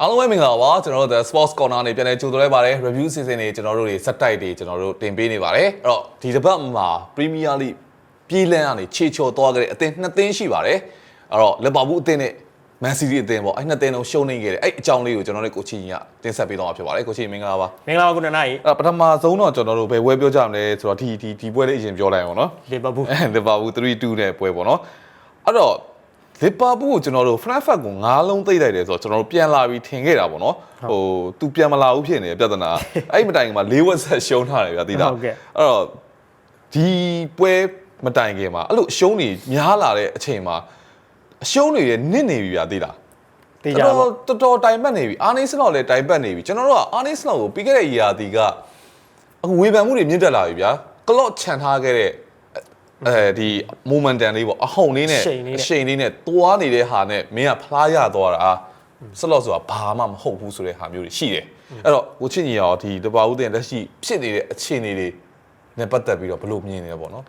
အားလုံးပဲမင်္ဂလာပါကျွန်တော်တို့ The Sports Corner နေပြန်လည်ကြိုဆိုလိုက်ပါတယ် review season တွေကျွန်တော်တို့တွေစက်တိုက်တွေကျွန်တော်တို့တင်ပေးနေပါတယ်အဲ့တော့ဒီတစ်ပတ်မှာ Premier League ပြည်လန်းကနေခြေချော်သွားခဲ့တဲ့အသင်းနှစ်သင်းရှိပါတယ်အဲ့တော့လီဗာပူးအသင်းနဲ့ Man City အသင်းပေါ့အဲ့နှစ်သင်းလုံးရှုံးနေခဲ့တယ်အဲ့အကြောင်းလေးကိုကျွန်တော်တို့ကိုချီကြီးကတင်ဆက်ပေးတော့မှာဖြစ်ပါတယ်ကိုချီမင်္ဂလာပါမင်္ဂလာပါคุณနိုင်အဲ့တော့ပထမဆုံးတော့ကျွန်တော်တို့ဘယ်ဝဲပြောကြမလဲဆိုတော့ဒီဒီဒီပွဲလေးအရင်ပြောလိုက်အောင်နော်လီဗာပူးလီဗာပူး3-2နဲ့ပွဲပေါ့နော်အဲ့တော့ လီဗာပူးကိုကျွန်တော်တို့ Frankfurt ကို9လုံးသိမ့်လိုက်တယ်ဆိုတော့ကျွန်တော်တို့ပြန်လာပြီးထင်ခဲ့တာပေါ့နော်ဟိုသူပြန်မလာဘူးဖြစ်နေတယ်ပြဿနာအဲ့မတိုင်ခင်မှာ၄ဝက်ဆက်ရှုံးထားတယ်ဗျာသိလားဟုတ်ကဲ့အဲ့တော့ဒီပွဲမတိုင်ခင်မှာအဲ့လိုရှုံးနေများလာတဲ့အချိန်မှာအရှုံးတွေရဲ့နစ်နေပြီဗျာသိလားတေးကြပါတော်တော်တော်တိုင်ပတ်နေပြီအာနေစလောက်လည်းတိုင်ပတ်နေပြီကျွန်တော်တို့ကအာနေစလောက်ကိုပြီးခဲ့တဲ့ရာသီကအခုဝေဖန်မှုတွေမြင့်တက်လာပြီဗျာကလော့ချန်ထားခဲ့တဲ့ အဲဒီ momentum လေးပေါ့အဟုန်လေးနဲ့အရှိန်လေးနဲ့အရှိန်လေးနဲ့သွားနေတဲ့ဟာနဲ့မင်းကဖလားရသွားတာစလော့ဆိုတာဘာမှမဟုတ်ဘူးဆိုတဲ့ဟာမျိုးတွေရှိတယ်အဲ့တော့ကိုချစ်ညီရောဒီတပါဦးတင်လက်ရှိဖြစ်နေတဲ့အခြေအနေတွေနဲ့ပတ်သက်ပြီးတော့ဘယ်လိုမြင်နေလဲပေါ့နော်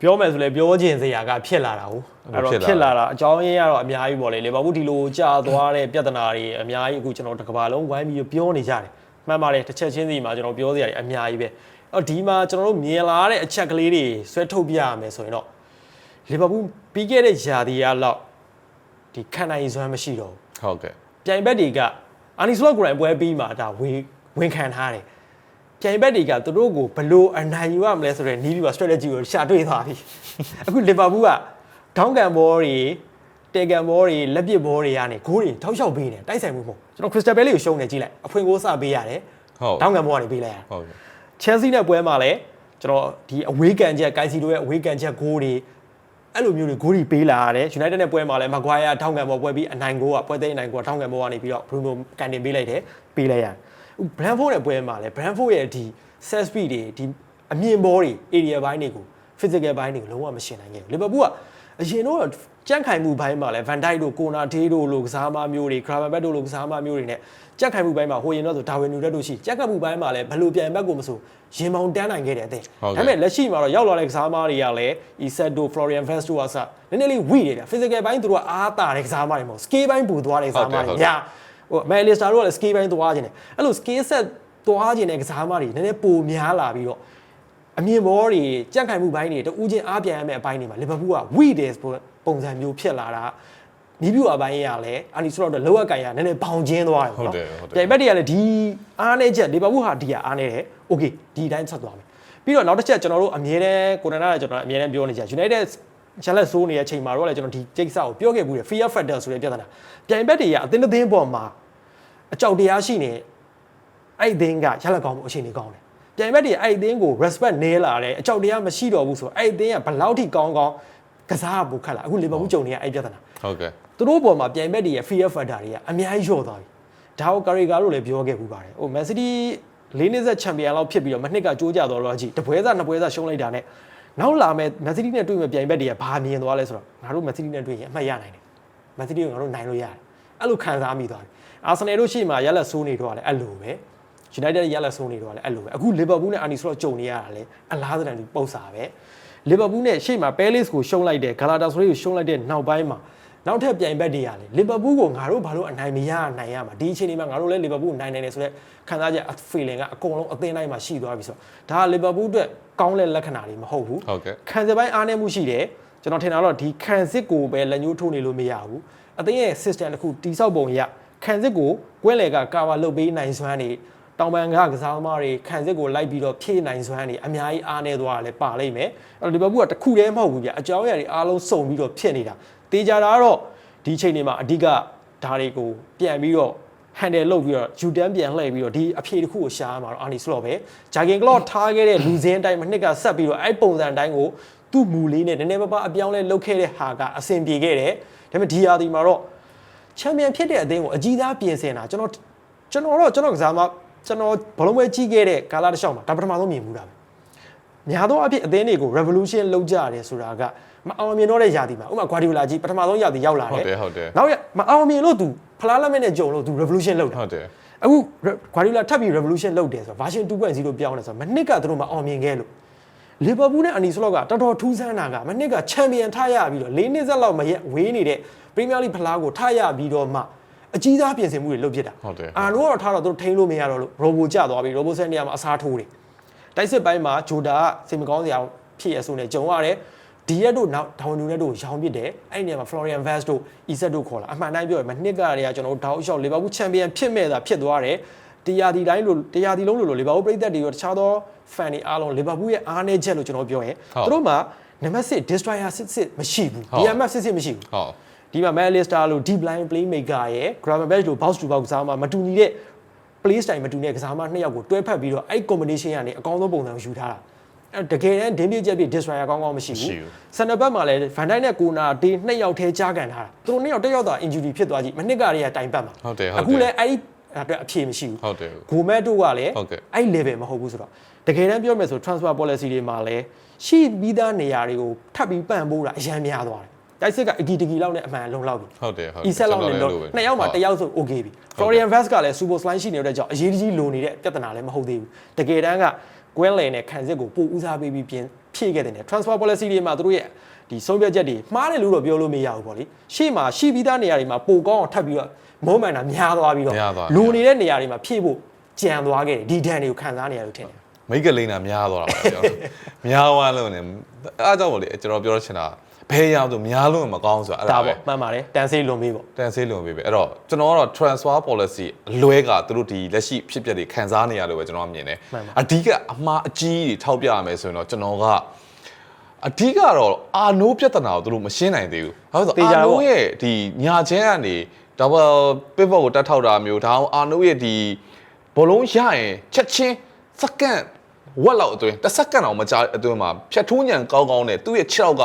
ပြောမယ်ဆိုလဲပြောချင်စရာကဖြစ်လာတာဟုတ်အဲ့တော့ဖြစ်ဖြစ်လာလာတာတာအကြောင်းရင်းကတော့အများကြီးပေါ့လေလီဗာပူးဒီလိုကြာသွားတဲ့ပြဿနာတွေအများကြီးအခုကျွန်တော်တစ်ကမ္ဘာလုံးဝိုင်းပြီးပြောနေကြတယ်မှန်ပါတယ်တစ်ချက်ချင်းစီမှာကျွန်တော်ပြောစရာတွေအများကြီးပဲအဲ့ တော့ဒီမှာကျွန်တော်တို့မြင်လာတဲ့အချက်ကလေးတွေဆွဲထုတ်ပြရမယ်ဆိုရင်တော့လီဗာပူးပြီးခဲ့တဲ့ယာဒီယာလောက်ဒီခံနိုင်စွမ်းမရှိတော့ဘူးဟုတ်ကဲ့ပြိုင်ဘက်တွေကအာနီစလော့ဂရန်ပွဲပြီးမှဒါဝင်ဝင်ခံထားတယ်ပြိုင်ဘက်တွေကသူတို့ကိုဘလို့အနိုင်ယူရမလဲဆိုတဲ့နီးပြီးပါ strategy ကိုရှာတွေ့သွားပြီအခုလီဗာပူးကထောင်းကန်ဘောတွေတေကန်ဘောတွေလက်ပစ်ဘောတွေကနေဂိုးတွေထောက်လျှောက်ပေးတယ်တိုက်ဆိုင်မှုမဟုတ်ကျွန်တော်ခရစ္စတယ်ဘဲလေးကိုရှုံးနေကြည့်လိုက်အဖွင့်ကိုစပေးရတယ်ဟုတ်ထောင်းကန်ဘောကနေပေးလိုက်ရတယ်ဟုတ်ကဲ့ ချယ်ဆီနဲ့ပွဲမှာလည်းကျွန်တော်ဒီအဝေးကန်ချက်ကိုင်စီတို့ရဲ့အဝေးကန်ချက်ဂိုးတွေအဲ့လိုမျိုးတွေဂိုးတွေပေးလာရတယ် United နဲ့ပွဲမှာလည်းမကွာယာထောင်းကန်ဘောပွဲပြီးအနိုင်ဂိုးကပွဲသိမ်းအနိုင်ဂိုးကထောင်းကန်ဘောကနေပြီးတော့ Bruno ကန်တင်ပေးလိုက်တယ်ပေးလိုက်ရတယ်အခု Brentford နဲ့ပွဲမှာလည်း Brentford ရဲ့ဒီ set speed တွေဒီအမြင့်ဘောတွေ area ဘိုင်းတွေကို physical ဘိုင်းတွေကိုလုံးဝမရှင်နိုင်ခဲ့ဘူး Liverpool ကအရင်တော့ ကြန့်ခိုင်မှုဘိုင်းမှာလည်း Van Dijk တို့ Konate တို့လိုကစားမမျိုးတွေ Gravenberch တို့လိုကစားမမျိုးတွေနဲ့ကြန့်ခိုင်မှုဘိုင်းမှာဟိုရင်တော့ဆို Darwin Nunez တို့ရှိကြန့်ခိုင်မှုဘိုင်းမှာလည်းဘယ်လိုပြန်ဘက်ကိုမဆိုရင်မောင်တန်းနိုင်ခဲ့တဲ့အသင်းဟုတ်ကဲ့ဒါပေမဲ့လက်ရှိမှာတော့ရောက်လာတဲ့ကစားမတွေကလည်း Isak တို့ Florian Wirtz တို့ကစနည်းနည်းလေးဝိတယ်ဗျ physical ဘိုင်းသူတို့ကအားတာတဲ့ကစားမတွေမဟုတ် skill ဘိုင်းပူသွားတဲ့ကစားမဟုတ်တွေတယ်ဟုတ်တယ်ညာဟို Manchester တို့ကလည်း skill ဘိုင်းသွားခြင်းတယ်အဲ့လို skill set သွားခြင်းတဲ့ကစားမတွေနည်းနည်းပိုများလာပြီးတော့အမြင်ဘောတွေကြန့်ခိုင်မှုဘိုင်းတွေတူးချင်းအားပြန်ရမယ့်အပိုင်းတွေမှာလီဗာပူးကဝိတယ်ဆိုတဲ့ ပုံစံမျိုးဖြစ်လာတာနီးပြူအပိုင်းရလည်းအာနီစလော့တော့လောက်ကင်ရနည်းနည်းဘောင်ကျင်းသွားတယ် ဟုတ် ပေါ့ တယ်ဟုတ်တယ် ပြိုင်ဘက်တွေကလည်းဒီအားနေချက်လီဗာပူးဟာဒီကအားနေတယ်โอเคဒီအတိုင်းဆက်သွားမယ်ပြီးတော့နောက်တစ်ချက်ကျွန်တော်တို့အမြဲတမ်းကိုနနာကကျွန်တော်အမြဲတမ်းပြောနေကြ United ချန်လက်ဆိုးနေတဲ့အချိန်မှာတော့လည်းကျွန်တော်ဒီကိစ္စကိုပြောခဲ့ဘူးတယ် fear factor ဆိုတဲ့ပြဿနာပြိုင်ဘက်တွေကအသင်းတစ်သင်းပေါ်မှာအကြောက်တရားရှိနေ အဲ့ဒီအသင်းကရလက်ကောင်းမှုအခြေအနေကောင်းတယ်။ပြိုင်ဘက်တွေအဲ့ဒီအသင်းကို respect နဲလာတယ်အကြောက်တရားမရှိတော့ဘူးဆိုအဲ့ဒီအသင်းကဘယ်လောက်ထိကောင်းကောင်း ကစားဖို့ခက်လာအခုလီဗာပူးကြုံနေရအဲ့ဒီပြဿနာဟုတ်ကဲ့သူတို့ပေါ်မှာပြိုင်ဘက်တွေရဲ့ fear factor တွေကအများကြီးလျော့သွားပြီ။ဒါကိုကာရီဂါတို့လည်းပြောခဲ့ပူပါတယ်။ဟို Man City လေးနှစ်ဆက်ချန်ပီယံလောက်ဖြစ်ပြီးတော့မနှစ်ကကြိုးကြတော့တော့ကြည့်တပွဲစားနှစ်ပွဲစားရှုံးလိုက်တာနဲ့နောက်လာမဲ့ Man City နဲ့တွေ့မဲ့ပြိုင်ဘက်တွေကဘာမြင်သွားလဲဆိုတော့ငါတို့ Man City နဲ့တွေ့ရင်အမှတ်ရနိုင်တယ်။ Man City ကိုငါတို့နိုင်လို့ရတယ်။အဲ့လိုခံစားမိသွားတယ်။ Arsenal တို့ရှိမှရက်လက်ဆိုးနေတော့လည်းအဲ့လိုပဲ။ United ရက်လက်ဆိုးနေတော့လည်းအဲ့လိုပဲ။အခု Liverpool နဲ့ Arsenal ဆိုတော့ကြုံနေရတာလေအလားတူပုံစာပဲ။ Liverpool နဲ့ရှေ့မှာ Palace ကိုရှုံးလိုက်တယ် Galatasaray ကိုရှုံးလိုက်တဲ့နောက်ပိုင်းမှာနောက်ထပ်ပြိုင်ဘက်တွေကလေ Liverpool ကိုငါတို့ဘာလို့အနိုင်မရနိုင်ရမှာဒီအချိန်ဒီမှာငါတို့လည်း Liverpool ကိုနိုင်နိုင်တယ်ဆိုတော့ခံစားချက် feeling ကအကုန်လုံးအသင်းတိုင်းမှာရှိသွားပြီဆိုတော့ဒါက Liverpool အတွက်ကောင်းတဲ့လက္ခဏာတွေမဟုတ်ဘူးဟုတ်ကဲ့ခံစစ်ပိုင်းအားနည်းမှုရှိတယ်ကျွန်တော်ထင်တာတော့ဒီခံစစ်ကိုပဲလက်ညှိုးထိုးနေလို့မရဘူးအသင်းရဲ့ system တစ်ခုတိဆောက်ပုံရခံစစ်ကိုကွဲလေကကာဝါလုတ်ပေးနိုင်စွမ်းနေ တောင်ပန်ကကစားသမားတွေခံစစ်ကိုလိုက်ပြီးတော့ဖြည့်နိုင်စွမ်းနေအများကြီးအားနည်းသွားတာလည်းပါလိမ့်မယ်အဲ့တော့ဒီဘက်ဘူးကတစ်ခုတည်းမဟုတ်ဘူးပြအကြောင်းအရာတွေအားလုံးစုံပြီးတော့ဖြစ်နေတာတေးကြတာကတော့ဒီချိန်တွေမှာအဓိကဓာတ်တွေကိုပြန်ပြီးတော့ handle လုပ်ပြီးတော့ယူတန်းပြန်လှည့်ပြီးတော့ဒီအဖြေတစ်ခုကိုရှာရမှာတော့အာနီစလော့ပဲဂျာဂင်ကလော့ထားခဲ့တဲ့လူစင်းအတိုင်းမှာနှစ်ကဆက်ပြီးတော့အဲ့ပုံစံအတိုင်းကိုသူ့မူလေးနဲ့နည်းနည်းပါးပါးအပြောင်းလဲလုပ်ခဲ့တဲ့ဟာကအဆင်ပြေခဲ့တယ်ဒါပေမဲ့ဒီဟာဒီမှာတော့ချန်ပီယံဖြစ်တဲ့အသင်းကိုအကြီးသားပြင်ဆင်တာကျွန်တော်ကျွန်တော်တော့ကျွန်တော်ကစားမ ကျွန်တော်ဘလုံးပွဲကြီးခဲ့တဲ့ကာလာတစ်လျှောက်မှာဒါပထမဆုံးမြင်မှုတာပဲများသောအားဖြင့်အသင်းတွေကို revolution လုပ်ကြရတယ်ဆိုတာကမအောင်မြင်တော့တဲ့ຢာဒီမှာဥပမာ Guardiola ကြီးပထမဆုံးຢာဒီရောက်လာတယ် ဟုတ်တယ်ဟုတ်တယ် နောက်ရမအောင်မြင်လို့ तू ဖလားလက်မဲ့နဲ့ကြုံလို့ तू revolution လုပ်တာ ဟုတ်တယ် အခု Guardiola ထပ်ပြီး revolution လုပ်တယ်ဆိုတော့ version 2.0ပြောင်းတယ်ဆိုတော့မနှစ်ကသူတို့မအောင်မြင်ခဲ့လို့လီဗာပူးနဲ့အနီစလော့ကတော်တော်ထူးဆန်းတာကမနှစ်ကချန်ပီယံထားရပြီးတော့၄နှစ်ဆက်လောက်မရဝေးနေတဲ့ Premier League ဖလားကိုထားရပြီးတော့မှ အကြီးစားပြင်ဆင်မှုတွေလုပ်ဖြစ်တာဟုတ်တယ်အာနိုကတော့ထားတော့သူတို့ထိန်းလို့မရတော့လို့ရိုဘိုကျသွားပြီရိုဘိုဆက်နေရာမှာအစားထိုးတယ်တိုက်စစ်ပိုင်းမှာဂျိုဒါကစိတ်မကောင်းစရာဖြစ်ရဆိုနေကြုံရတယ်ဒီရက်တို့နောက်ဒေါင်နူနဲ့တို့ရောင်းပစ်တယ်အဲ့ဒီနေရာမှာ Florian Vaz တို့ Isak တို့ခေါ်လာအမှန်တိုင်းပြောရမယ်နှစ်ကတည်းကကျွန်တော်တို့ဒေါက်လျှောက်လီဗာပူးချန်ပီယံဖြစ်မဲ့သာဖြစ်သွားတယ်တရားဒီတိုင်းလို့တရားဒီလုံးလို့လို့လီဗာပူးပြည်သက်တွေရောတခြားသော fan တွေအားလုံးလီဗာပူးရဲ့အားနည်းချက်လို့ကျွန်တော်ပြောရင်သူတို့မှာနံပါတ်6 destroyer စစ်စစ်မရှိဘူး DMF စစ်စစ်မရှိဘူးဟုတ် ဒီမှာ Manchester လို့ deep line playmaker ရယ် Gravenberch လို့ box to box ကစားမှာမတူညီတဲ့ play style မတူတဲ့ကစားမနှစ်ယောက်ကိုတွဲဖက်ပြီးတော့အဲ့ combination ကနေအကောင်းဆုံးပုံစံကိုယူထားတာအဲ့တကယ်တမ်းဒင်းပြချက်ပြ destroyer ကောင်းကောင်းမရှိမရှိဘူးဘူးစန်နဘတ်မှာလည်း Van Dijk နဲ့ Kona တေးနှစ်ယောက်ထဲကြားကန်ထားတာသူတို့နှစ်ယောက်တစ်ယောက်သာ injury ဖြစ်သွားကြည့်မနှစ်ကတည်းကတိုင်ပတ်မှာဟုတ်တယ်ဟုတ်တယ်အခုလည်းအဲ့ဒီအတွက်အဖြေမရှိဘူးဟုတ်တယ်ဂိုမက်တို့ကလည်းဟုတ်ကဲ့အဲ့ level မဟုတ်ဘူးဆိုတော့တကယ်တမ်းပြောမယ်ဆို transfer policy တွေမှာလည်းရှိပြီးသားနေရာတွေကိုထပ်ပြီးပံ့ပိုးတာအရန်များသွားတယ် တိုက်စစ်ကအဂီတဂီလောက်နဲ့အမှန်လုံလောက်ပြီဟုတ်တယ်ဟုတ်အီဆက်လောက်နဲ့တော့နှစ်ယောက်မှာတစ်ယောက်ဆို okay ပြီ Florian Vaz ကလည်း super slide ရှိနေတဲ့ကြောင့်အရေးကြီးလိုနေတဲ့ပြဿနာလည်းမဟုတ်သေးဘူးတကယ်တမ်းက Gwenley နဲ့ခံစစ်ကိုပို့ဦးစားပေးပြီးပြင်ဖြည့်ခဲ့တဲ့ transfer policy တွေမှာသူတို့ရဲ့ဒီဆုံးဖြတ်ချက်တွေမှားတယ်လို့တော့ပြောလို့မရဘူးပေါ့လေရှေ့မှာရှိပြီးသားနေရာတွေမှာပိုကောင်းအောင်ထပ်ပြီးတော့မုံမှန်တာများသွားပြီးတော့များသွားလိုနေတဲ့နေရာတွေမှာဖြည့်ဖို့ကြံသွားခဲ့တယ်ဒီဒဏ်တွေကိုခံစားနေရလို့ထင်တယ်မိတ်ကလိန်တာများသွားတာပါကျွန်တော်များသွားလို့ねအားကြောင့်ဗောလေကျွန်တော်ပြောချင်တာ ဘယ်ရအောင်ဆိုများလို့မကောင်းဆိုတာအဲ့ဒါဒါပဲပေါ့မှန်ပါတယ်တန်ဆေးလွန်ပြီးပေါ့တန်ဆေးလွန်ပြီပဲအဲ့တော့ကျွန်တော်ကတော့ transfer policy အလွဲကသူတို့ဒီလက်ရှိဖြစ်ပျက်တွေခံစားနေရလို့ပဲကျွန်တော်ကမြင်တယ်မှန်ပါအဓိကအမှားအကြီးကြီးထောက်ပြရမယ်ဆိုရင်တော့ကျွန်တော်ကအဓိကတော့အာနိုးပြဿနာကိုသူတို့မရှင်းနိုင်သေးဘူးဘာလို့လဲသေဆိုချာတော့အာတယ်ပေါ့နိုးရဲ့ဒီညာချင်းကနေဒါပေပစ်ဘော့ကိုတက်ထောက်တာမျိုးဒါအောင်အာနိုးရဲ့ဒီဘောလုံးရရင်ချက်ချင်းစက္ကန့်ဝက်လောက်အတွင်းတစ်စက္ကန့်အောင်မကြာအတွင်းမှာဖြတ်ထိုးညံကောင်းကောင်းနဲ့သူ့ရဲ့ခြေထောက်က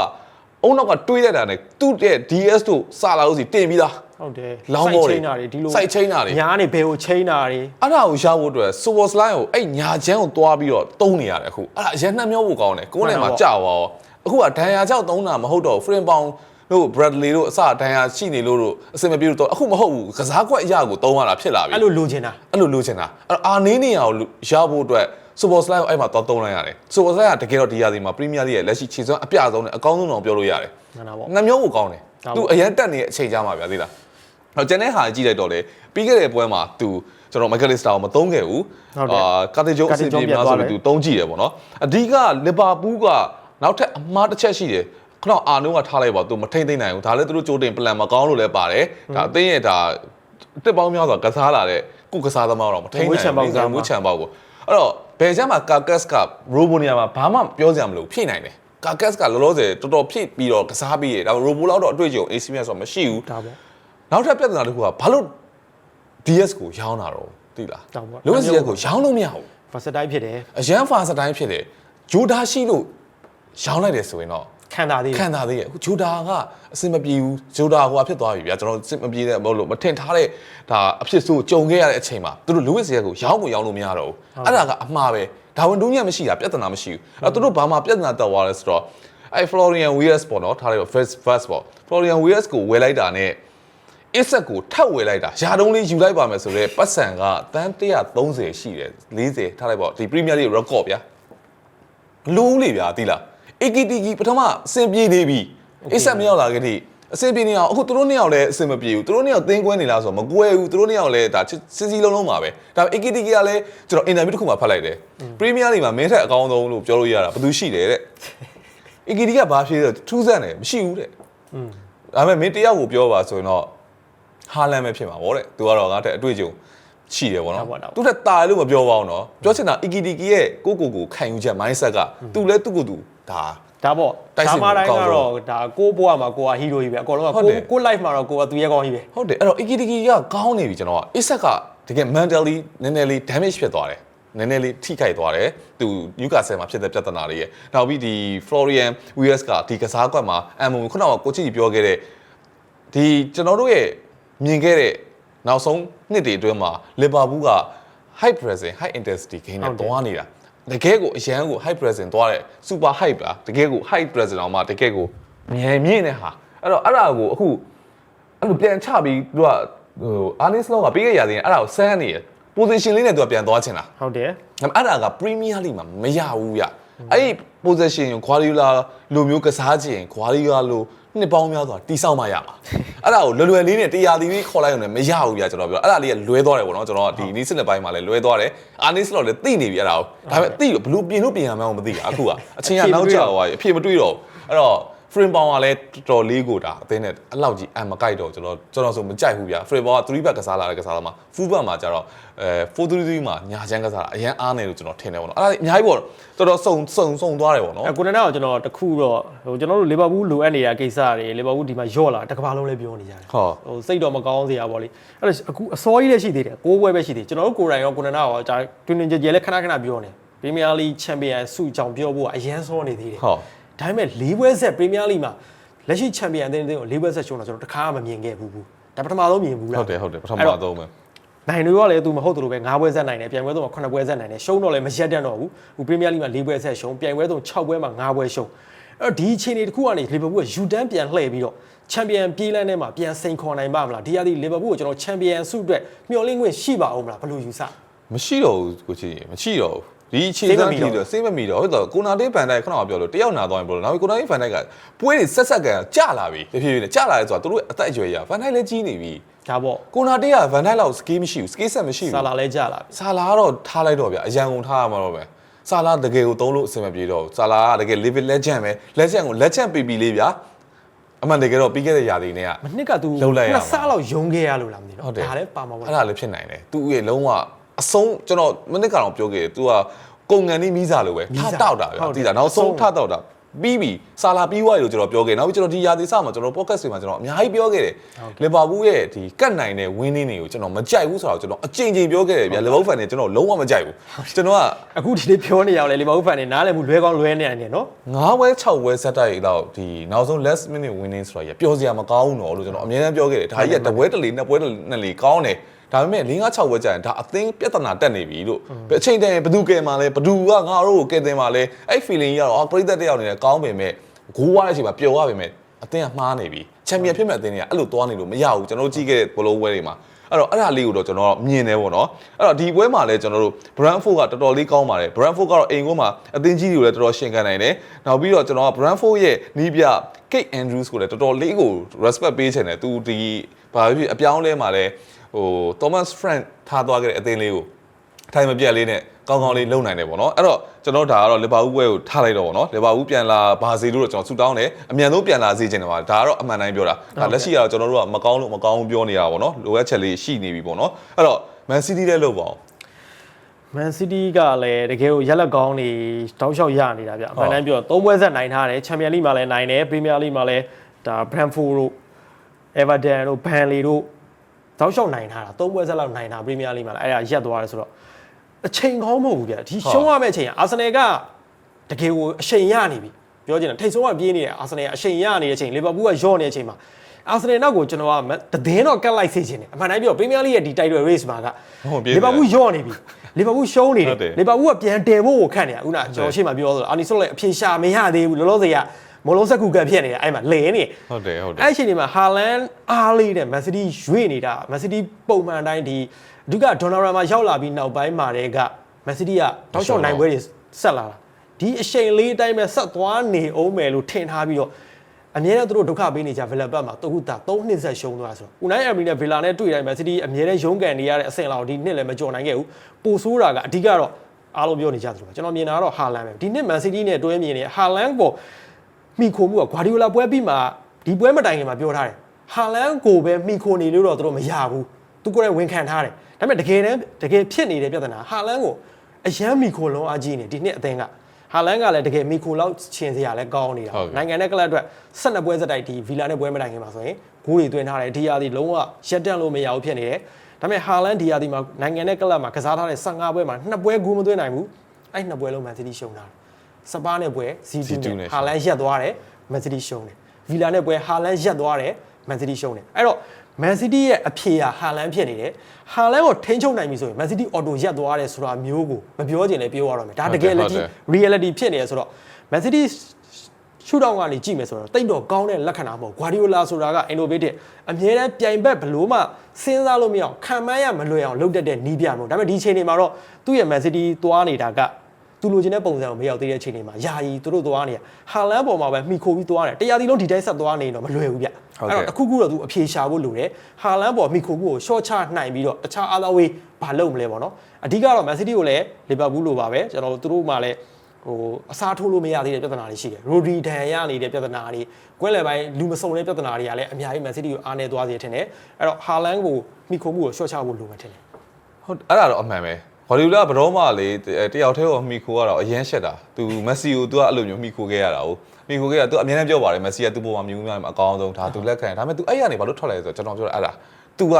အုံနောက်ကတွေးလိုက်တာနဲ့သူ့ရဲ့ DS တို့စလာလို့စီတင်ပြီးသားဟုတ်တယ်လောင်းဘောတွေချိန်တာတွေဒီလိုစိုက်ချိန်တာတွေညားနေဘယ်ကိုချိန်တာတွေအဲ့ဒါကိုရဖို့အတွက် super slide ကိုအဲ့ညာချမ်းကိုတွားပြီးတော့တုံးနေရတယ်အခုအဲ့ဒါအရင်နှံ့မျောဖို့ကောင်းတယ်ကိုယ်နဲ့မှာကြာပါရောအခုကဒန်ယာကြောက်တုံးတာမဟုတ်တော့ frame bound တို့ Bradley တို့အစဒန်ယာရှိနေလို့တို့အစင်မပြေလို့တော့အခုမဟုတ်ဘူးကစားကွက်အရာကိုတုံးရတာဖြစ်လာပြီအဲ့လိုလိုချင်တာအဲ့လိုလိုချင်တာအဲ့တော့အာနေနေရကိုရဖို့အတွက် super slide ကိုအဲ့မှာတော့တုံးလိုက်ရတယ် super slide ကတကယ်တော့ဒီရာသီမှာ Premier League ရဲ့လက်ရှိခြေစွမ်းအပြဆုံးနဲ့အကောင်းဆုံးတော့ပြောလို့ရတယ်မှန်တာပေါ့နှမျောဖို့ကောင်းတယ်ဒါပေါ့သူအရင်တက်နေတဲ့အချိန်ကြမှာဗျာသိလားဟောကျန်တဲ့ဟာကြည့်လိုက်တော့လေပြီးခဲ့တဲ့ပွဲမှာသူကျွန်တော်မက်ကလစ်စတာကိုမသုံးခဲ့ဘူးဟုတ်တယ်ကာတီဂျိုအဆင်ပြေများဆိုပြီးသူသုံးကြည့်တယ်ပေါ့နော်အဓိကလီဗာပူးကနောက်ထပ်အမှားတစ်ချက်ရှိတယ်ခဏအာနိုးကထားလိုက်ပါသူမထိမ့်သိမ့်နိုင်ဘူးဒါလည်းသူတို့ကြိုတင်ပလန်မကောင်းလို့လည်းပါတယ်ဒါအသင်းရဲ့ဒါတစ်ပေါင်းများစွာကစားလာတဲ့ကုကစားသမားတော့မထိမ့်နိုင်ဘူးမွေးချံပေါက်ကိုအဲ့တော့ ဘယ်ချမ်းမှာကာကတ်ကရိုဘိုနီယာမှာဘာမှပြောစရာမလိုဖြည့်နိုင်တယ်ကာကတ်ကလောလောဆယ်တော်တော်ဖြည့်ပြီးတော့ကစားပြီးရဒါပေမဲ့ရိုဘိုလောက်တော့အတွေ့အကြုံ AC မြတ်ဆိုတာမရှိဘူးဒါပေါ့နောက်ထပ်ပြဿနာတစ်ခုကဘာလို့ DS ကိုရောင်းတာတော့သိလားတောင်းပေါ့လုံးဝ DS ကိုရောင်းလို့မရဘူး versatile ဖြစ်တယ်အရန်ဖာစတိုင်းဖြစ်တယ်ဂျိုဒါရှိလို့ရောင်းလိုက်တယ်ဆိုရင်တော့ ခံတာသေးတယ်ခံတာသေးရဲ့အခုဂျိုဒါကအဆင်မပြေဘူးဂျိုဒါဟိုကဖြစ်သွားပြီဗျာကျွန်တော်အဆင်မပြေတဲ့ဘောလို့မထင်ထားတဲ့ဒါအဖြစ်ဆိုးကြုံခဲ့ရတဲ့အချိန်မှာသူတို့လူဝစ်စီရက်ကိုရောင်းကိုရောင်းလို့မရတော့ဘူးအဲ့ဒါကအမှားပဲဒါဝင်တူးညံ့မရှိတာပြဿနာမရှိဘူးအဲ့သူတို့ဘာမှပြဿနာတက်သွားလဲဆိုတော့အဲ့ Florian Weers ပေါ့နော်ထားလိုက်တော့ first first ပေါ့ Florian Weers ကိုဝယ်လိုက်တာနဲ့အစ်ဆက်ကိုထပ်ဝယ်လိုက်တာယာတုံးလေးယူလိုက်ပါမယ်ဆိုတော့ပတ်စံကတန်း130ရှိတယ်40ထားလိုက်ပေါ့ဒီ Premier League record ဗျာလူဦးလေဗျာတိလား AKTK ပထမအဆင်ပြေနေပြီအစ်ဆက်မရောက်လာခဲ့တိအဆင်ပြေနေအောင်အခုသူတို့နှစ်ယောက်လည်းအဆင်မပြေဘူးသူတို့နှစ်ယောက်တင်းကွဲနေလားဆိုတော့မကွဲဘူးသူတို့နှစ်ယောက်လည်းဒါစစ်စီလုံးလုံးပါပဲဒါပေမဲ့ AKTK ကလည်းကျွန်တော်အင်တာဗျူးတစ်ခုမှဖတ်လိုက်တယ် Premier League မှာမင်းထက်အကောင်းဆုံးလို့ပြောလို့ရတာဘယ်သူရှိတယ်တဲ့ AKTK ကဘာဖြစ်လဲထူးဆန်းတယ်မရှိဘူးတဲ့ဒါပေမဲ့မင်းတယောက်ကိုပြောပါဆိုရင်တော့ဟာလန်ပဲဖြစ်မှာဗောတဲ့သူကတော့ငါတက်အတွေ့အကြုံ ရှိတယ်ဗောနော်ဟုတ်ပါတော့သူတက်တာလို့မပြောပါဘူးနော်ပြောချင်တာ EKTK ရဲ့ကိုကိုကိုခံယူချက် mindset ကသူလဲသူ့ကိုသူဒါဒါပေါ့တိုက်စစ်ဒါမှတိုင်းကိုကောင်းဆုံးကတော့ဒါကိုဘွားမှာကိုကဟီရိုကြီးပဲအကုန်လုံးကဟုတ်ကိုတယ်ကို life မှာတော့ကိုကသူရဲကောင်းကြီးပဲဟုတ်တယ်အဲ့တော့ EKTK ကကောင်းနေပြီကျွန်တော်ကအစ်ဆက်ကတကယ် mentally နည်းနည်းလေး damage ဖြစ်သွားတယ်နည်းနည်းလေးထိခိုက်သွားတယ်သူ Newcastle မှာဖြစ်တဲ့ပြဿနာတွေရဲ့နောက်ပြီးဒီ Florian Weers ကဒီကစားကွက်မှာအမ်မုံခုနကကိုချီပြောခဲ့တဲ့ဒီကျွန်တော်တို့ရဲ့မြင်ခဲ့တဲ့နောက်ဆုံး နှစ်တွေအတွင်းမှာ Liverpool က high pressing high intensity game နဲ့တွားနေတာတကယ်ကိုအရန်ကို high pressing တွားတဲ့ super hype လားတကယ်ကို high pressing အောင်မှတကယ်ကိုမြန်မြင့်တဲ့ဟာအဲ့တော့အဲ့ဒါကိုအခုအဲ့လိုပြန်ချပြီးသူကဟိုအာနီစလောကပြီးခဲ့ရသေးရင်အဲ့ဒါကိုစမ်းနေရ position လေးနဲ့သူကပြန်သွားချင်တာဟုတ်တယ်ဒါပေမဲ့အဲ့ဒါက Premier League မှာမရဘူးဗျ အဲ့ဒီ possession ကို Guardiola လိုမျိုးကစားခြင်း Guardiola လိုနှစ်ပေါင်းများစွာတီးဆောက်မှရမှာအဲ့ဒါကိုလွယ်လွယ်လေးနဲ့တရားသီးလေးခေါ်လိုက်ရုံနဲ့မရဘူးဗျာကျွန်တော်ပြောအဲ့ဒါလေးကလွဲသွားတယ်ပေါ့နော်ကျွန်တော်ဒီနီးစစ်တဲ့ဘိုင်းမှာလည်းလွဲသွားတယ်အာနီစ်တော့လည်းသိနေပြီအဲ့ဒါကိုဒါပေမဲ့သိလို့ဘလို့ပြင်လို့ပြင်ရမှန်းမသိတာအခုကအချင်းကနောက်ကျသွားပြီအဖြစ်မတွေးတော့အဲ့တော့ frame power ကလည်းတော်တော်လေးကိုဒါအသင်းနဲ့အဲ့လောက်ကြီးအမကိုက်တော့ကျွန်တော်ကျွန်တော်ဆိုမကြိုက်ဘူးဗျာ frame power က3 back ကစားလာတဲ့ကစားလာမှာ full back မှာကျတော့အဲ433မှာညာချမ်းကစားတာအရန်အားနေလို့ကျွန်တော်ထင်တယ်ပေါ့နော်အဲ့ဒါအများကြီးပေါ့တော်တော်စုံစုံစုံသွားတယ်ပေါ့နော်အဲကိုနနာကိုကျွန်တော်တခုတော့ဟိုကျွန်တော်တို့လီဗာပူးလိုအပ်နေတာကိစ္စတွေလီဗာပူးဒီမှာယော့လာတစ်ကမ္ဘာလုံးလည်းပြောနေကြတယ်ဟုတ်ဟိုစိတ်တော့မကောင်းစရာပေါ့လေအဲ့ဒါအခုအစောကြီးလည်းရှိသေးတယ်ကိုးပွဲပဲရှိသေးတယ်ကျွန်တော်တို့ကိုယ်တိုင်ရောကိုနနာရောဒါတွင်တွင်ကြဲကြဲလည်းခဏခဏပြောနေပရီးမီးယားလိချန်ပီယံဆုကြောင့်ပြောဖို့ကအရန်စောနေသေးတယ်ဟုတ် ဒါပေမဲ့၄ပွဲဆက်ပရီးမီးယားလိမှာလက်ရှိချန်ပီယံအသင်းအသင်းကို၄ပွဲဆက်ရှုံးတာကျွန်တော်တခါမှမမြင်ခဲ့ဘူးဘူးဒါပထမဆုံးမြင်ဘူးလားဟုတ်တယ်ဟုတ်တယ်ပထမဆုံးပဲနိုင်တွေကလည်းသူမဟုတ်တယ်လို့ပဲ၅ပွဲဆက်နိုင်တယ်ပြိုင်ပွဲဆုံးမှာ9ပွဲဆက်နိုင်တယ်ရှုံးတော့လည်းမရက်တတ်တော့ဘူးဟိုပရီးမီးယားလိမှာ၄ပွဲဆက်ရှုံးပြိုင်ပွဲဆုံး6ပွဲမှာ5ပွဲရှုံးအဲ့တော့ဒီအချိန်တွေတစ်ခုကနေလီဗာပူးကယူတန်းပြန်လှည့်ပြီးတော့ချန်ပီယံပြေးလန်းထဲမှာပြန်စိန်ခေါ်နိုင်ပါမလားဒီရသည်လီဗာပူးကိုကျွန်တော်ချန်ပီယံဆုအတွက်မျှော်လင့်ခွင့်ရှိပါအောင်မလားဘယ်လိုယူဆမရှိတော့ဘူးကိုချီမရှိတော့ဘူး ဒီအခြေစမ်းပြီးတော့စိတ်မမီတော့ဟုတ်တော့ကိုနာတေးဖန်တိုက်ခဏပြောလို့တယောက်နာသွားရင်ဘလို့နောက်ကိုနာတေးဖန်တိုက်ကပွဲတွေဆက်ဆက်ကန်ကြာလာပြီတဖြည်းဖြည်းနဲ့ကြာလာတယ်ဆိုတာသူတို့အသက်အရွယ်ရဖန်တိုက်လည်းကြီးနေပြီဒါပေါ့ကိုနာတေးကဖန်တိုက်လောက်စကေးမရှိဘူးစကေးဆက်မရှိဆာဘူးလာလဲကြလာပြီဆာလာကတော့ထားလိုက်တော့ဗျအရန်ကုန်ထားရမှာတော့ပဲဆာလာတကယ်ကိုသုံးလို့အဆင်မပြေတော့ဘူးဆာလာကတကယ် live legend ပဲ legend ကို legend ပြီပြီလေးဗျာအမှန်တကယ်တော့ပြီးခဲ့တဲ့ຢာဒီနဲ့ကမနှစ်ကသူလှုပ်လိုက်ရမှာနှစ်ဆလောက်ယုံခဲ့ရလို့လားမသိဟုတော့တ်တယ်ဒါလည်းပါမှာပေါ့အဲ့ဒါလည်းဖြစ်နိုင်တယ်သူရဲ့လုံးဝ အဆုံးကျွန်တော်မနစ်ကတော့ပြောခဲ့တယ် तू ကကုန်ငံနီးမိစားလိုပဲထတောက်တာဗျာသိတာနောက်ဆုံးထတောက်တာပြီးပြီဆာလာပြီးွားရလို့ကျွန်တော်ပြောခဲ့နောက်ပြီးကျွန်တော်ဒီရာသီစမှာကျွန်တော် podcast တွေမှာကျွန်တော်အများကြီးပြောခဲ့တယ်လီဗာပူးရဲ့ဒီကတ်နိုင်တဲ့ winning တွေကိုကျွန်တော်မကြိုက်ဘူးဆိုတော့ကျွန်တော်အကြိမ်ကြိမ်ပြောခဲ့တယ်ဗျာလီဗာပူးဖန်တွေကျွန်တော်လုံးဝမကြိုက်ဘူးကျွန်တော်ကအခုဒီနေ့ပြောနေရအောင်လေလီဗာပူးဖန်နေနားလည်မှုလွဲကောင်းလွဲနေတယ်နော်9ဝဲ6ဝဲဆက်တိုက်တော့ဒီနောက်ဆုံး last minute winning ဆိုတော့ရပျော်စရာမကောင်းဘူးနော်လို့ကျွန်တော်အများအားပြောခဲ့တယ်ဒါကြီးကတပွဲတလေနှစ်ပွဲတလေနှစ်လေကောင်းတယ် ဒါပေမဲ့၄၅6ဝဲကြာရင်ဒါအသင်းပြဿနာတက်နေပြီလို့ဘယ်အချိန်တည်းဘယ်သူကဲမှာလဲဘယ်သူကငါတို့ကိုကဲတင်မှာလဲအဲ့ feeling ကြီးကတော့အော်ပရိသတ်တယောက်အနေနဲ့ကောင်းပေမဲ့ဂိုးဝါတဲ့အချိန်မှာပျော်ရပေမဲ့အသင်းကမှားနေပြီချန်ပီယံဖြစ်မဲ့အသင်းတွေကအဲ့လိုသွားနေလို့မရဘူးကျွန်တော်တို့ကြည့်ခဲ့တဲ့ဘလုံးပွဲတွေမှာအဲ့တော့အဲ့ဒါလေးကိုတော့ကျွန်တော်မြင်တယ်ပေါ့နော်အဲ့တော့ဒီပွဲမှာလည်းကျွန်တော်တို့ Brentford ကတော်တော်လေးကောင်းပါတယ် Brentford ကတော့အိမ်ကုန်းမှာအသင်းကြီးတွေကိုလည်းတော်တော်ရှင်ခံနိုင်တယ်နောက်ပြီးတော့ကျွန်တော်က Brentford ရဲ့နီးပြ Kate Andrews ကိုလည်းတော်တော်လေးကို respect ပေးချင်တယ်သူဒီဘာဖြစ်ဖြစ်အပြောင်းလဲမှာလည်း ဟို Thomas Frank ထားသွားခဲ့တဲ့အသင်းလေးကိုအထိုင်မပြတ်လေးနဲ့ကောင်းကောင်းလေးလုံနိုင်တယ်ပေါ့နော်အဲ့တော့ကျွန်တော်ဒါကတော့လီဗာပူးပွဲကိုထားလိုက်တော့ပေါ့နော်လီဗာပူးပြန်လာပါစေလို့တော့ကျွန်တော်ဆူတောင်းတယ်အမြန်ဆုံးပြန်လာစေချင်တယ်ပါဒါကတော့အမှန်တိုင်းပြောတာဒါလက်ရှိကတော့ကျွန်တော်တို့ကမကောင်းလို့မကောင်းဘူးပြောနေတာပေါ့နော်လိုအပ်ချက်လေးရှိနေပြီပေါ့နော်အဲ့တော့ Man City လည်းလုပ်ပါအောင် Man City ကလည်းတကယ်ကိုရက်လက်ကောင်းနေတောက်လျှောက်ရနေတာဗျအမှန်တမ်းပြောတော့သုံးပွဲဆက်နိုင်ထားတယ်ချန်ပီယံလိမှာလည်းနိုင်တယ်ပရီးမီးယားလိမှာလည်းဒါ Brentford တို့ Everton တို့ Burnley တို့ တောက်လျှောက်နိုင်ထားတာသုံးပွဲဆက်လောက်နိုင်တာပရီးမီးယားလိမှာလည်းအဲ့ဒါရက်သွားတယ်ဆိုတော့အချိန်ကောင်းမဟုတ်ဘူးဗျဒီရှုံးရမယ့်အချိန်ကအာဆင်နယ်ကတကယ်ကိုအချိန်ရနေပြီပြောချင်တာထိတ်ဆုံးကပြေးနေတယ်အာဆင်နယ်ကအချိန်ရနေတဲ့အချိန်လီဗာပူးကယော့နေတဲ့အချိန်မှာအာဆင်နယ်နောက်ကိုကျွန်တော်ကတည်င်းတော့ကတ်လိုက်စေချင်တယ်အမှန်တိုင်းပြောပရီးမီးယားလိရဲ့ဒီ title race မှာကဟုတ်ပြေးနေလီဗာပူးယော့နေပြီလီဗာပူးရှုံးနေတဟုတ်တယ်ယ်လီဗာပူးကပြန်တယ်ဖို့ကိုခန့်နေတာခုနကျွန်တော်ရှေ့မှာပြောသလိုအာနီဆိုလည်းအဖြေရှာမရသေးဘူးလောလောဆယ်က မလုံးဆက်ကူကတ်ဖြစ်နေတယ်အဲ့မှာလဲနေဟုတ်တယ်ဟုတ်တယ်အဲ့အချိန်ဒီမှာဟာလန်အားလေးတဲ့မန်စီးတီးရွေ့နေတာမန်စီးတီးပုံမှန်အတိုင်းဒီအဓိကဒေါ်နာရာမှာရောက်လာပြီးနောက်ပိုင်းမှာတဲ့ကမန်စီးတီးကတောက်လျှောက်နိုင်ပွဲတွေဆက်လာတာဒီအချိန်လေးအတိုင်းပဲဆက်သွားနေအောင်မယ်လို့ထင်ထားပြီးတော့အမြဲတမ်းသူတို့ဒုက္ခပေးနေကြဗီလာဘတ်မှာတခုတာ3နှစ်ဆက်ရှုံးသွားဆိုတော့ဦးနိုင်အမီနဲ့ဗီလာနဲ့တွေ့တိုင်းမန်စီးတီးအမြဲတမ်းရုန်းကန်နေရတဲ့အဆင့်လောက်ဒီနှစ်လည်းမကြော်နိုင်ခဲ့ဘူးပိုဆိုးတာကအဓိကတော့အားလုံးပြောနေကြသလိုပဲကျွန်တော်မြင်တာကတော့ဟာလန်ပဲဒီနှစ်မန်စီးတီးနဲ့တွဲမြင်နေဟာလန်ကို မိခိုမှုကဂွာဒီယိုလာပွဲပြီးမှဒီပွဲမတိုင်ခင်မှာပြောထားတယ်ဟာလန်ကိုပဲမိခိုနေလို့တော့သူတို့မရဘူးသူကိုယ်တိုင်ဝန်ခံထားတယ်ဒါပေမဲ့တကယ်တမ်းတကယ်ဖြစ်နေတဲ့ပြဿနာဟာလန်ကိုအရန်မိခိုလုံးအားကြီးနေဒီနှစ်အသင်းကဟာလန်ကလည်းတကယ်မိခိုလောက်ချင်စရာလည်းကောင်းနေတာဟုတ်ကဲ့နိုင်ငံနဲ့ကလပ်အတွက်12ပွဲစတိုက်ဒီဗီလာနဲ့ပွဲမတိုင်ခင်မှာဆိုရင်ဂိုးတွေသွင်းထားတယ်ဒီယာဒီလုံးဝရက်တန့်လို့မရဘူးဖြစ်နေတယ်ဒါပေမဲ့ဟာလန်ဒီယာဒီမှာနိုင်ငံနဲ့ကလပ်မှာကစားထားတဲ့15ပွဲမှာ2ပွဲဂိုးမသွင်းနိုင်ဘူးအဲ့2ပွဲလုံးမန်စီးတီးရှုံးတာ စပါးနဲ့ပွဲဇီတူ Z2 နဲ့နဲ့ဟာလန်ရက်သွားတယ်မန်စီးတီးရှုံးတယ်ဗီလာနဲ့ပွဲဟာလန်ရက်သွားတယ်မန်စီးတီးရှုံးတယ်အဲ့တော့မန်စီးတီးရဲ့အဖြေဟာဟာလန်ဖြစ်နေတယ်ဟာလန်ကိုထိန်းချုပ်နိုင်ပြီဆိုရင်မန်စီးတီးအော်တိုရက်သွားတယ်ဆိုတာမျိုးကိုမပြောချင်လည်းပြောရတော့မယ်ဒါတကယ်ဟုတ်လက်တယ်ကြီး reality ဖြစ်နေရဆိုတော့ Man City ရှုထောင့်ကနေကြည့်မယ်ဆိုတော့တိတ်တော့ကောင်းတဲ့လက္ခဏာမဟုတ် Guardiola ဆိုတာက innovative အမြဲတမ်းပြိုင်ဘက်ဘလို့မှစဉ်းစားလို့မရအောင်ခံမှန်းရမလွယ်အောင်လုပ်တတ်တဲ့နီးပြမဟုတ်ဒါပေမဲ့ဒီအချိန်တွေမှာတော့သူ့ရဲ့ Man City သွားနေတာက သူလိုချင်တဲ့ပုံစံကိုမရောက်သေးတဲ့အချိန်တွေမှာယာယီသူတို့သွားနေရဟာလန်ပေါ်မှာပဲမိခိုပြီးသွားတယ်တရားဒီလုံးဒီတိုင်းဆက်သွားနေရင်တော့မလွယ်ဘူးဗျအဲ့တော့အခုခုတော့သူအဖြေရှာဖို့လိုတယ်ဟာလန်ပေါ်မိခိုကိုရှော့ချနိုင်ပြီးတော့တခြားအားသာဝေးဘာလုပ်မလဲပေါ့နော်အဓိကတော့မန်စီးတီးကိုလည်းလီဗာပူးလိုပါပဲကျွန်တော်တို့သူတို့မှလည်းဟိုအစားထိုးလို့မရသေးတဲ့ပြဿနာတွေရှိတယ်ရိုဒီဒန်ရနေတဲ့ပြဿနာတွေကွဲလေပိုင်းလူမစုံတဲ့ပြဿနာတွေကလည်းအများကြီးမန်စီးတီးကိုအားနေသွားစေထင်တယ်အဲ့တော့ဟာလန်ကိုမိခိုမှုကိုရှော့ချဖို့လိုမယ်ထင်တယ်ဟုတ်အဲ့ဒါတော့အမှန်ပဲ ဂေါ်ဒီလာဘရောမှလေတယောက်တည်းကိုမိခိုကတော့အရန်ရှက်တာသူမက်ဆီကိုသူကအဲ့လိုမျိုးမိခိုခဲ့ရတာ哦မိခိုခဲ့ရသူအမြဲတမ်းပြောပါတယ်မက်ဆီကသူ့ပုံမှာမြူးများအကောင်းဆုံးဒါသူလက်ခံဒါပေမဲ့သူအဲ့ရနေဘာလို့ထွက်လာလဲဆိုတော့ကျွန်တော်ပြောတာအဲ့ဒါသူက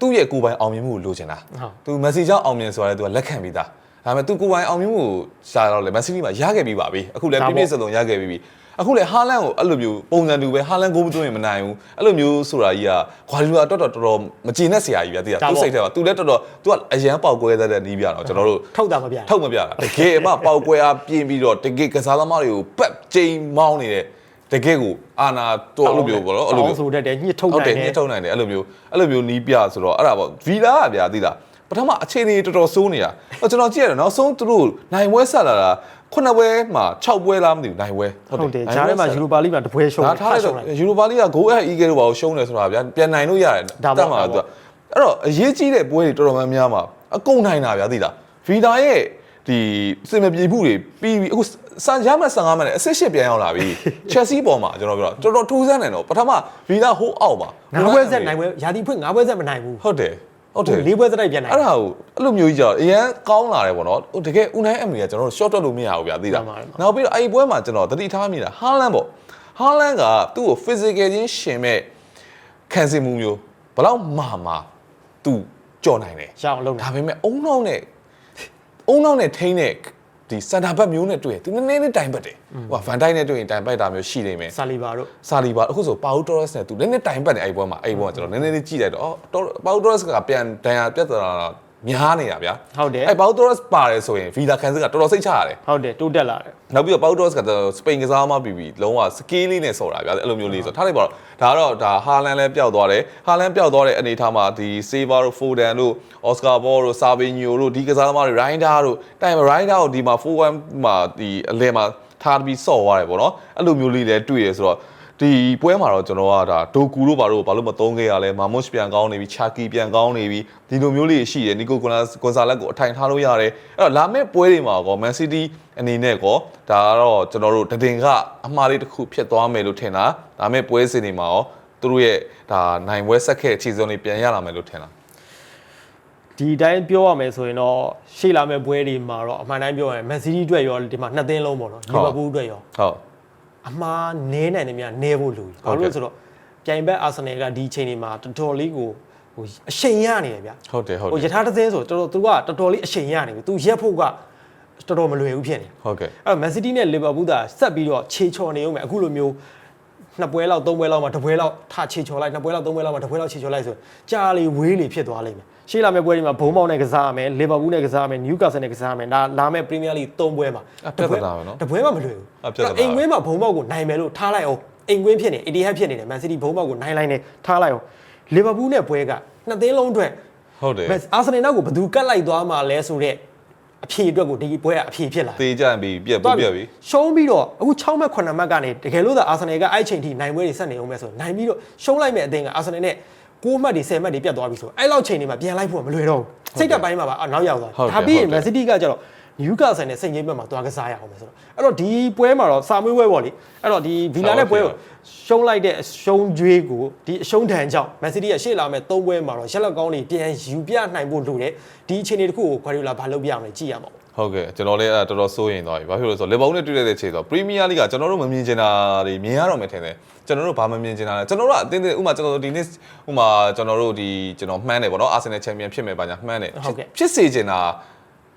သူ့ရဲ့ကိုယ်ပိုင်အောင်မြင်မှုကိုလိုချင်တာဟုတ်သူမက်ဆီကြောင့်အောင်မြင်ဆိုတာလေသူကလက်ခံပြီးသားဒါပေမဲ့သူကိုယ်ပိုင်အောင်မြင်မှုကိုရှာတော့လေမက်ဆီမှာရခဲ့ပြီးပါပြီအခုလည်းပြည့်ပြည့်စုံစုံရခဲ့ပြီးပြီ အခုလေဟာလန်ကိုအဲ့လိုမျိုးပုံစံတူပဲဟာလန်ကိုမသွင်းရင်မနိုင်ဘူးအဲ့လိုမျိုးဆိုတာကြီးကဂွာဒီလိုတော်တော်တော်တော်မကျေနပ်စရာကြီးဗျာတိတာသူစိတ်ထဲမှာသူလည်းတော်တော်သူကအရန်ပေါက်ကွဲတဲ့နီးပြတော့ကျွန်တော်တို့ထုတ်တာမပြထုတ်မပြတာတကယ်အမပေါက်ကွဲအားပြင်းပြီးတော့တကယ်ကစားသမားတွေကိုပတ်ကျိန်မောင်းနေတဲ့တကယ်ကိုအာနာတော်အဲ့လိုမျိုးပေါ့နော်အဲ့လိုမျိုးဆိုတတ်တယ်ညှစ်ထုတ်ဟုတ်နိုတယ်င်တညှယ်စ်ထုတ်နိုင်တယ်အဲ့လိုမျိုးအဲ့လိုမျိုးနီးပြဆိုတော့အဲ့ဒါပေါ့ဗီလာကဗျာသိလား ပထမအခြေအနေတော်တော်စိုးနေတာအဲ့ကျွန်တော်ကြည့်ရတယ်နောက်ဆုံးသူတို့နိုင်ပွဲဆက်လာတာခုနှစ်ပွဲမှာ6ပွဲလားမသိဘူးနိုင်ပွဲဟုတ်တယ်ဂျားထဲမှာယူရိုပါလိမှာတပွဲရှုံးဒါထားလိုက်တော့ယူရိုပါလိကဂိုးအအီဂယ်တို့ဘာကိုရှုံးတယ်ဆိုတာဗျာပြန်နိုင်လို့ရတယ်ဒါပေါ့တက်မှာဒါပေါ့သူကအဲ့တော့အရေးကြီးတဲ့ပွဲတွေတော်တော်များများမှာအကုန်နိုင်တာဗျာသိလားဗီလာရဲ့ဒီစင်မပြေမှုတွေပြီးပြီးအခုစံရမှတ်15မိနစ်အဆစ်ရှစ်ပြန်ရောက်လာပြီချက်စီပေါ်မှာကျွန်တော်ပြောတော့တော်တော်ထူးဆန်းတယ်တော့ပထမဗီလာဟိုးအောက်မှာငါးပွဲဆက်နိုင်ပွဲယာတီဖွင့်ငါးပွဲဆက်မနိုင်ဘူးဟုတ်တယ် ဟုတ်တယ်လေးပွဲဆက်တိုက်ပြန်နိုင်အဲ့ဒါကိုအဲ့လိုမျိုးကြီးကြောက်အရန်ကောင်းလာတယ်ပေါ့နော်ဟိုတကယ်ဦးနိုင်အမီကကျွန်တော်တို့ short တက်လို့မရဘူးဗျာသိလားမှန်ပါတယ်နောက်ပြီးတော့အဲ့ဒီပွဲမှာကျွန်တော်တတိထားမိတာဟာလန်ပေါ့ဟာလန်ကသူ့ကို physical ချင်းရှင်မဲ့ခံစစ်မှုမျိုးဘယ်တော့မှမှာသူကြော်နိုင်တယ်ရအောင်လုပ်နေဒါပေမဲ့အုံနောက်နဲ့အုံနောက်နဲ့ထိန်းတဲ့ ဒီစန်တာဘက်မျိုးနဲ့တွေ့ရင်သူနည်းနည်းလေးတိုင်ပတ်တယ်ဟိုဗန်တိုင်းနဲ့တွေ့ရင်တိုင်ပတ်တာမျိုးရှိနေမယ်ဆာလီဘာတို့ဆာလီဘာအခုဆိုပါဦးတော်ရက်စ်နဲ့သူနည်းနည်းတိုင်ပတ်နေအဲ့ဒီပွဲမှာအဲ့ဒီပွဲမှာကျွန်တော်နည်းနည်းလေးကြည့်လိုက်တော့အော်ပါဦးတော်ရက်စ်ကပြန်ဒဏ်ရာပြတ်သွားတာ များနေတာဗျာဟုတ်တယ်အဲ့ပါဦးတော်ရက်စ်ပါတယ်ဆိုရင်ဗီလာကန်စစ်ကတော်တော်စိတ်ချရတယ်ဟုတ်တယ်တိုးတက်လာတယ်နောက်ပြီးတော့ပေါက်တော့စ်ကတော့စပိန်ကစားမှပြီးပြီးလုံးဝစကေးလေးနဲ့ဆော်တာဗျာအဲ့လိုမျိုးလေးဆိုထားလိုက်ပါတော့ဒါကတော့ဒါဟာလန်လည်းပျောက်သွားတယ်ဟာလန်ပျောက်သွားတဲ့အနေအထားမှာဒီစေဗာတို့ဖိုဒန်တို့အော်စကာဘောတို့ဆာဗီညိုတို့ဒီကစားသမားတွေရိုင်းဒါတို့တိုင်ရိုင်းဒါကိုဒီမှာ 4-1 မှာဒီအလဲမှာထားပြီးဆော့သွားတယ်ပေါ့နော်အဲ့လိုမျိုးလေးလည်းတွေ့ရဆိုတော့ ဒီပွဲမှာတော့ကျွန်တော်ကဒါဒိုကူတို့ဘာလို့ဘာလို့မသုံးခဲ့ရလဲမာမွတ်စ်ပြန်ကောင်းနေပြီချာကီပြန်ကောင်းနေပြီဒီလိုမျိုးလေးရှိတယ်နီကိုကွန်လာကွန်ဆာလက်ကိုအထိုင်ထားလို့ရတယ်အဲ့တော့လာမယ့်ပွဲတွေမှာကောမန်စီးတီးအနေနဲ့ကောဒါကတော့ကျွန်တော်တို့တည်င်ကအမှားလေးတစ်ခုဖြစ်သွားမယ်လို့ထင်တာဒါမဲ့ပွဲစဉ်တွေမှာရောသူတို့ရဲ့ဒါနိုင်ပွဲဆက်ခဲ့အခြေစုံတွေပြန်ရလာမယ်လို့ထင်တာဒီတိုင်းပြောရမယ်ဆိုရင်တော့ရှေ့လာမယ့်ပွဲတွေမှာတော့အမှန်တိုင်းပြောရရင်မန်စီးတီးအတွက်ရောဒီမှာနှစ်သင်းလုံးပေါ့နော်လီဗာပူးအတွက်ရောဟုတ် အမှားနည်းနိုင်တယ်များနည်းဖို့လိုပြီဘာလို့လဲဆိုတော့ပြိုင်ဘက်အာဆင်နယ်ကဒီအချိန်တွေမှာတော်တော်လေးကိုဟိုအရှိန်ရနေတယ်ဗျာဟုတ်တယ်ဟုတ်ဟိုတယယ်ထာတစ်သင်းဆိုတော်တော်သူကတော်တော်လေးအရှိန်ရနေပြီသူရက်ဖို့ကတော်တော်မလွယ်ဘူးဖြစ်နေဟုတ်ကဲ့အဲ့တော့မန်စီးတီးနဲ့လီဗာပူးသာဆက်ပြီးတော့ခြေချော်နေအောင်မယ်အခုလိုမျိုးနှစ်ပွဲလောက်သုံးပွဲလောက်မှတစ်ပွဲလောက်ထခြေချော်လိုက်နှစ်ပွဲလောက်သုံးပွဲလောက်မှတစ်ပွဲလောက်ခြေချော်လိုက်ဆိုကြာလေဝေးလေဖြစ်သွားလိမ့်မယ် ရှေ့လာမယ့်ပွဲတွေမှာဘုံမောင်နဲ့ကစားရမယ်လီဗာပူးနဲ့ကစားရမယ်နယူကာဆယ်နဲ့ကစားရမယ်ဒါလာမယ့်ပရီးမီးယားလိသုံးပွဲမှာအပြဿနာပဲနော်တပွဲမှမလွယ်ဘူးအပြဿနာအိမ်ကွင်းမှာဘုံမောက်ကိုနိုင်မယ်လို့ထားလိုက်အောင်အိမ်ကွင်းဖြစ်နေ ATH ဖြစ်နေတယ်မန်စီးတီးဘုံမောက်ကိုနိုင်လိုက်နေထားလိုက်အောင်လီဗာပူးနဲ့ပွဲကနှစ်သင်းလုံးအတွက်ဟုတ်တယ်မက်အာဆင်နယ်နောက်ကိုဘယ်သူကတ်လိုက်သွားမှာလဲဆိုတော့အဖြေအတွက်ကိုဒီပွဲကအဖြေဖြစ်လာတယ်သေကြပြီပြက်ပြက်ပြီရှုံးပြီးတော့အခု6မှတ်9မှတ်ကနေတကယ်လို့သာအာဆင်နယ်ကအဲ့ချိန်ထိနိုင်ပွဲတွေဆက်နေအောင်ပဲဆိုနိုင်ပြီးတော့ရှုံးလိုက်မဲ့အသင်းကအာဆင်နယ်နဲ့ 9မှတ်တွေ10မှတ်တွေပြတ်သွားပြီဆိုအဲ့လောက်ချိန်တွေမှာပြန်လိုက်ဖို့မလွယ်တော့ဘူးစိတ်တက်ပိုင်းမှာပါအော်နောက်ရောက်သွားဟုတ်တယ်ဒါပြီးရင်ဟုတ်တယ်မန်စီးတီးကကျတော့နယူကာဆယ်နဲ့စိတ်ငိမ့်ဘက်မှာသွားကစားရအောင်ပဲဆိုတော့အဲ့တော့ဒီပွဲမှာတော့စာမွေးပွဲပေါ့လေအဲ့တော့ဒီဗီလာနဲ့ပွဲကိုရှုံးလိုက်တဲ့အရှုံးကြွေးကိုဒီအရှုံးဒဏ်ကြောင့်မန်စီးတီးကရှေ့လာမဲ့၃ပွဲမှာတော့ရက်လက်ကောင်းတွေပြန်ယူပြနိုင်ဖို့လိုတယ်ဒီအခြေအနေတစ်ခုကိုခွာရီလာဘာလုပ်ပြအောင်လဲကြည့်ရမှာပေါ့ ဟုတ်ကဲ့ကျွန်တော်လည်းအဲ့ဒါတော်တော်စိုးရင်သွားပြီ။ဘာဖြစ်လို့လဲဆိုတော့လီဗာပူးနဲ့တွေ့တဲ့ခြေဆိုတော့ပရီးမီးယားလိကကျွန်တော်တို့မမြင်ချင်တာတွေမြင်ရတော့မယ်ထင်တယ်။ကျွန်တော်တို့ဘာမမြင်ချင်တာလဲကျွန်တော်တို့ကအတင်းတင်းဥမာကျွန်တော်တို့ဒီနေ့ဥမာကျွန်တော်တို့ဒီကျွန်တော်မှန်းတယ်ပေါ့နော်အာဆင်နယ်ချန်ပီယံဖြစ်မယ်ပါညာမှန်းတယ်ဟုတ်ကဲ့ဖြစ်စေချင်တာ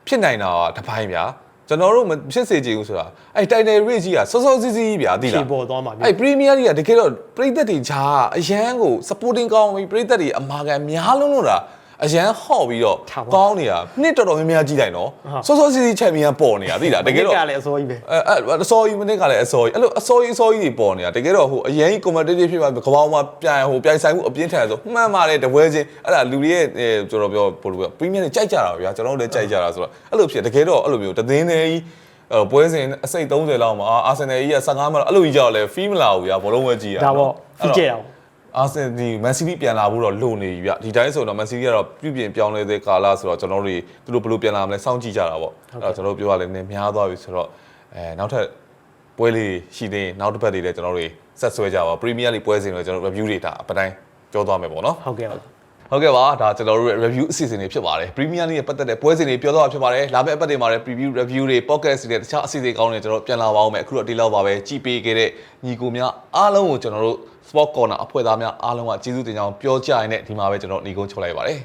ဖြစ်နိုင်တာကတစ်ပိုင်းဗျာကျွန်တော်တို့မဖြစ်စေချင်ဘူးဆိုတာအဲ့တိုင်တယ်ရိတ်ကြီးကစောစောစီးစီးဗျာသိဖြေလားပေါ်သွားမှာပြီအဲ့ပရီးမီးယားလိကတကယ်တော့ပရိသတ်တွေဂျာအရန်ကို supporting ကောင်းပြီးပရိသတ်တွေအမာခံများလုံးလို့တာ အရန်ဟော့ပြီးတော့ထားပါကောင်းနေတာနှစ်တော်တော်များများကြီးတိုင်းနော်ဟုတ်စောစောစီးစီးချန်ပီယံပေါ်နေတာသိလားတကယ်တော့ကလည်းအစိုးရပဲအဲအဲ့အစောကြီးမနစ်ကလည်းအစောကြီးအဲ့လိုအစောကြီးအစောကြီးတွေပေါ်နေတာတကယ်တော့ဟိုအရင်ကြီး competitive ဖြစ်ပါကဘာမှပြန်ဟိုပြိုင်ဆိုင်မှုအပြင်းထန်ဆိုမှန်ပါတယ်တပွဲချင်းအဲ့ဒါလူတွေရဲ့အဲကျွန်တော်ပြောပို့လို့ပြော premium တွေကြိုက်ကြတာဗျာကျွန်တော်တို့လည်းကြိုက်ကြတာဆိုတော့အဲ့လိုဖြစ်တကယ်တော့အဲ့လိုမျိုးတသင်းသေးကြီးအဲ့ပွဲစဉ်အစိတ်30လောက်မှာအာဆင်နယ်ကြီးက15မှာအဲ့လိုကြီးကြောက်လဲ fee မလာဘူးဗျာဘောလုံးဝဲကြီးอ่ะဒါပေါ့ဖိကျဲအောင် အာဆင်ဒီမန်စီးတီးပြန်လာဖို့တော့လိုနေပြီဗျဒီတိုင်းဆိုတော့မန်စီးတီးကတော့ပြုပြင်ပြောင်းလဲတဲ့ကာလဆိုတော့ကျွန်တော်တို့တွေသူတို့ဘယ်လိုပြန်လာမလဲစောင့်ကြည့်ကြတာပေါ့အဲ့တော့ကျွန်တော်တို့ပြောရလဲနည်းများသွားပြီဆိုတော့အဲနောက်ထပ်ပွဲလေးရှိသေးရင်နောက်တစ်ပတ်လေးလည်းကျွန်တော်တို့ဆက်ဆွဲကြပါပရီးမီးယားလိပွဲစဉ်တွေကျွန်တော် review တွေဒါအပတိုင်းပြောသွားမယ်ပေါ့နော်ဟုတ်ကဲ့ပါဟုတ်ကဲ့ပါဒါကျွန်တော်တို့ရဲ့ review အစီအစဉ်တွေဖြစ်ပါတယ် Premier League နဲ့ပတ်သက်တဲ့ပွဲစဉ်တွေပြောတော့ဖြစ်ပါတယ်လာမယ့်အပတ်တွေမှာလည်း preview review တွေ podcast တွေတခြားအစီအစဉ်ကောင်းတွေကျွန်တော်တို့ပြန်လာပါအောင်မယ်အခုတော့ဒီလောက်ပါပဲကြည်ပေးခဲ့တဲ့ညီကိုများအားလုံးကိုကျွန်တော်တို့ sport corner အဖွဲ့သားများအားလုံးကကျေးဇူးတင်ကြောင်းပြောကြရတဲ့ဒီမှာပဲကျွန်တော်ညီကုန်းချုပ်လိုက်ပါတယ်